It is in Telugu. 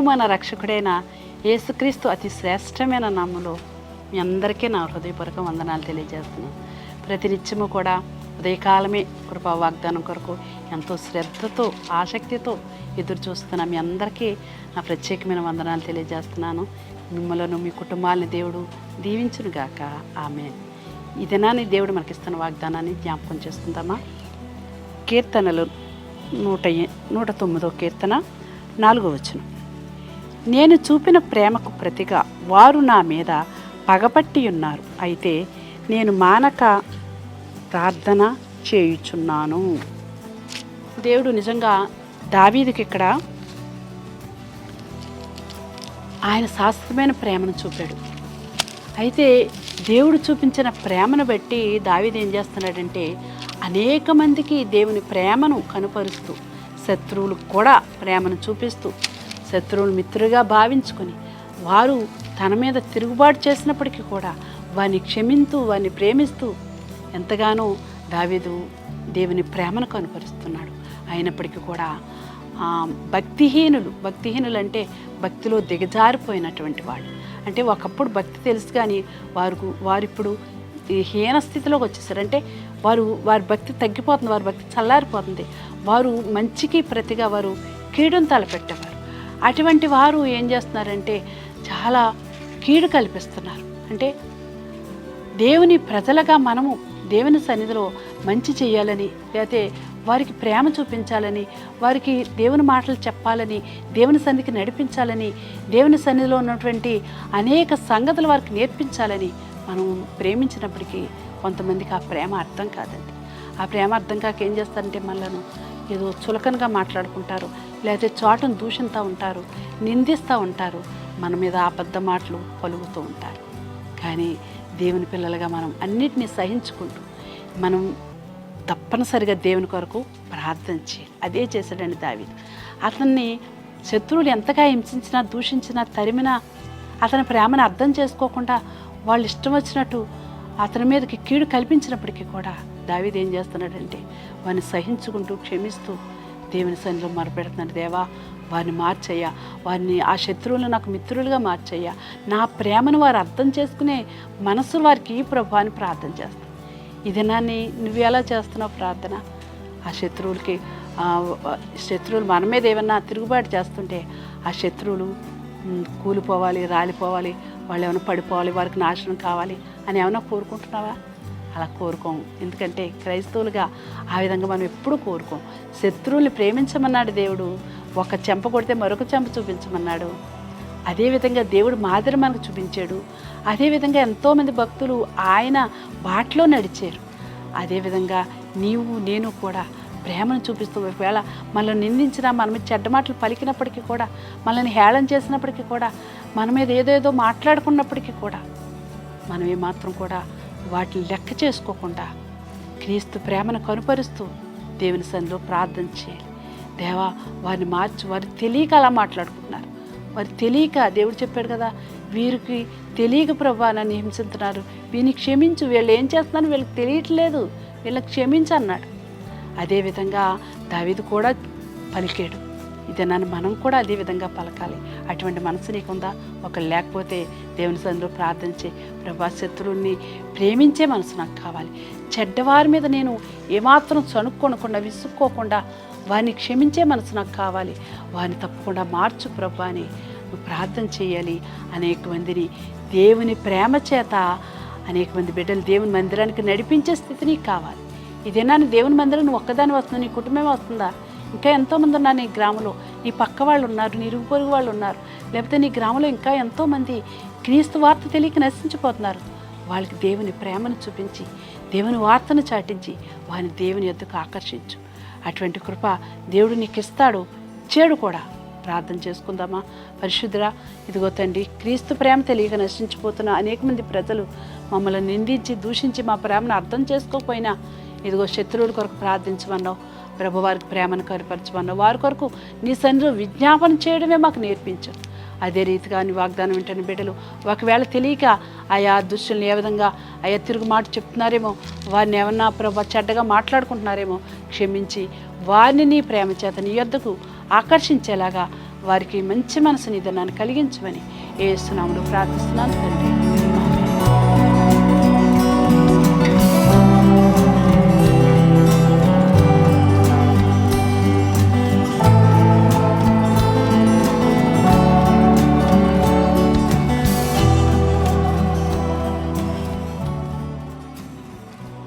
మన రక్షకుడైన యేసుక్రీస్తు అతి శ్రేష్టమైన నామములో మీ అందరికీ నా హృదయపూర్వక వందనాలు తెలియజేస్తున్నాను. ప్రతినిత్యము కూడా ఉదయకాలమే కృపా వాగ్దానం కొరకు ఎంతో శ్రద్ధతో ఆసక్తితో ఎదురు చూస్తున్న మీ అందరికీ నా ప్రత్యేకమైన వందనాలు తెలియజేస్తున్నాను. మిమ్మలను మీ కుటుంబాలని దేవుడు దీవించునుగాక ఆమె ఈ దినాన్ని దేవుడు మనకిస్తున్న వాగ్దానాన్ని జ్ఞాపకం చేసుకుందామా? కీర్తనలు నూట నూట తొమ్మిదో కీర్తన నాలుగో వచనం. నేను చూపిన ప్రేమకు ప్రతిగా వారు నా మీద పగపట్టి ఉన్నారు అయితే నేను మానక ప్రార్థన చేయుచున్నాను. దేవుడు నిజంగా దావీదుకి ఇక్కడ ఆయన శాశ్వతమైన ప్రేమను చూపాడు. అయితే దేవుడు చూపించిన ప్రేమను బట్టి దావీది ఏం చేస్తున్నాడంటే అనేక మందికి దేవుని ప్రేమను కనుపరుస్తూ శత్రువులకు కూడా ప్రేమను చూపిస్తూ శత్రువులు మిత్రులుగా భావించుకొని వారు తన మీద తిరుగుబాటు చేసినప్పటికీ కూడా వారిని క్షమింతూ వారిని ప్రేమిస్తూ ఎంతగానో దావీదు దేవుని ప్రేమను కనుపరుస్తున్నాడు అయినప్పటికీ కూడా భక్తిహీనులు భక్తిహీనులు అంటే భక్తిలో దిగజారిపోయినటువంటి వాళ్ళు. అంటే ఒకప్పుడు భక్తి తెలుసు కానీ వారు వారిప్పుడు హీన స్థితిలోకి వచ్చేసారు. అంటే వారు వారి భక్తి తగ్గిపోతుంది వారి భక్తి చల్లారిపోతుంది. వారు మంచికి ప్రతిగా వారు కీడును తలపెట్టేవారు. అటువంటి వారు ఏం చేస్తున్నారంటే చాలా కీడు కల్పిస్తున్నారు. అంటే దేవుని ప్రజలుగా మనము దేవుని సన్నిధిలో మంచి చేయాలని లేకపోతే వారికి ప్రేమ చూపించాలని వారికి దేవుని మాటలు చెప్పాలని దేవుని సన్నిధికి నడిపించాలని దేవుని సన్నిధిలో ఉన్నటువంటి అనేక సంగతులు వారికి నేర్పించాలని మనం ప్రేమించినప్పటికీ కొంతమందికి ఆ ప్రేమ అర్థం కాదండి. ఆ ప్రేమ అర్థం కాక ఏం చేస్తారంటే మనలను ఏదో చులకనగా మాట్లాడుకుంటారు లేకపోతే చోటను దూషిస్తూ ఉంటారు నిందిస్తూ ఉంటారు మన మీద అబద్ధ మాటలు పలుకుతూ ఉంటారు. కానీ దేవుని పిల్లలుగా మనం అన్నిటినీ సహించుకుంటూ మనం తప్పనిసరిగా దేవుని కొరకు ప్రార్థన చేయాలి. అదే చేశాడండి దావి అతన్ని శత్రువులు ఎంతగా హింసించినా దూషించినా తరిమినా అతని ప్రేమను అర్థం చేసుకోకుండా వాళ్ళు ఇష్టం వచ్చినట్టు అతని మీదకి కీడు కల్పించినప్పటికీ కూడా దావీదు ఏం చేస్తున్నాడంటే వారిని సహించుకుంటూ క్షమిస్తూ దేవుని సన్నిలో మొరపెడుతున్నాడు. దేవా వారిని మార్చయ్యా. వారిని ఆ శత్రువులను నాకు మిత్రులుగా మార్చయ్యా. నా ప్రేమను వారు అర్థం చేసుకునే మనసు వారికి ఈ ప్రభు అని ప్రార్థన చేస్తాను ఈ దినాన్ని నువ్వు ఎలా చేస్తున్నావు ప్రార్థన? ఆ శత్రువులకి శత్రువులు మన మీద ఏమన్నా తిరుగుబాటు చేస్తుంటే ఆ శత్రువులు కూలిపోవాలి రాలిపోవాలి వాళ్ళు ఏమైనా పడిపోవాలి వారికి నాశనం కావాలి అని ఏమైనా కోరుకుంటున్నావా? అలా కోరుకోం ఎందుకంటే క్రైస్తవులుగా ఆ విధంగా మనం ఎప్పుడూ కోరుకోం శత్రువుల్ని ప్రేమించమన్నాడు దేవుడు ఒక చెంప కొడితే మరొక చెంప చూపించమన్నాడు. అదేవిధంగా దేవుడు మాదిరి మనకు చూపించాడు. అదేవిధంగా ఎంతోమంది భక్తులు ఆయన బాటలో నడిచారు. అదేవిధంగా నీవు నేను కూడా ప్రేమను చూపిస్తూ ఒకవేళ మనల్ని నిందించినా మన మీద చెడ్డ మాటలు పలికినప్పటికీ కూడా మనల్ని హేళన చేసినప్పటికీ కూడా మన మీద ఏదేదో మాట్లాడుకున్నప్పటికీ కూడా మనం ఏమాత్రం కూడా వాటిని లెక్క చేసుకోకుండా క్రీస్తు ప్రేమను కనుపరుస్తూ దేవుని సన్నిలో ప్రార్థన చేయాలి. దేవా వారిని మార్చి వారు తెలియక అలా మాట్లాడుకుంటున్నారు. వారు తెలియక దేవుడు చెప్పాడు కదా వీరికి తెలియక ప్రభా నన్ను హింసిస్తున్నారు. వీని క్షమించు వీళ్ళు ఏం చేస్తున్నారు వీళ్ళకి తెలియట్లేదు. వీళ్ళకి క్షమించు అన్నాడు. అదేవిధంగా దావిది కూడా పలికాడు. ఇది నన్ను మనం కూడా అదే విధంగా పలకాలి. అటువంటి మనసు నీకుందా? ఒక లేకపోతే దేవుని సందులో ప్రార్థించే ప్రభా శత్రువుని ప్రేమించే మనసు నాకు కావాలి. చెడ్డవారి మీద నేను ఏమాత్రం చనుక్కొనకుండా విసుక్కోకుండా వారిని క్షమించే మనసు నాకు కావాలి. వారిని తప్పకుండా మార్చు ప్రభా అని ప్రార్థన చేయాలి. అనేక మందిని దేవుని ప్రేమ చేత అనేక మంది బిడ్డలు దేవుని మందిరానికి నడిపించే స్థితి నీకు కావాలి. ఇదేనా దేవుని మందిరం నువ్వు ఒక్కదాని వస్తుందా నీ కుటుంబం వస్తుందా? ఇంకా ఎంతోమంది ఉన్నారు నీ గ్రామంలో. నీ పక్క వాళ్ళు ఉన్నారు నీ ఇరుగు పొరుగు వాళ్ళు ఉన్నారు లేకపోతే నీ గ్రామంలో ఇంకా ఎంతోమంది క్రీస్తు వార్త తెలియక నశించిపోతున్నారు. వాళ్ళకి దేవుని ప్రేమను చూపించి దేవుని వార్తను చాటించి వారిని దేవుని ఎద్దుకు ఆకర్షించు. అటువంటి కృప దేవుడు నీకు ఇస్తాడు. చేడు కూడా. ప్రార్థన చేసుకుందామా? పరిశుద్ధురా ఇదిగో తండ్రి క్రీస్తు ప్రేమ తెలియక నశించిపోతున్న అనేక మంది ప్రజలు మమ్మల్ని నిందించి దూషించి మా ప్రేమను అర్థం చేసుకోకపోయినా ఇదిగో శత్రువుల కొరకు ప్రార్థించమన్నావు. ప్రభు వారికి ప్రేమను కనపరచమన్న వారి కొరకు నీ సన్నిధిలో విజ్ఞాపన చేయడమే మాకు నేర్పించు అదే రీతిగా నీ వాగ్దానం వింటున్న బిడ్డలు ఒకవేళ తెలియక ఆయా దుష్టుల్ని ఏ విధంగా ఆయా తిరుగు మాట చెప్తున్నారేమో వారిని ఏమన్నా ప్రభా చెడ్డగా మాట్లాడుకుంటున్నారేమో క్షమించి వారిని నీ ప్రేమ చేత నీ యొద్దకు ఆకర్షించేలాగా వారికి మంచి మనసు నిధనాన్ని కలిగించమని ఏ సునాములు ప్రార్థిస్తున్నాను తండ్రి.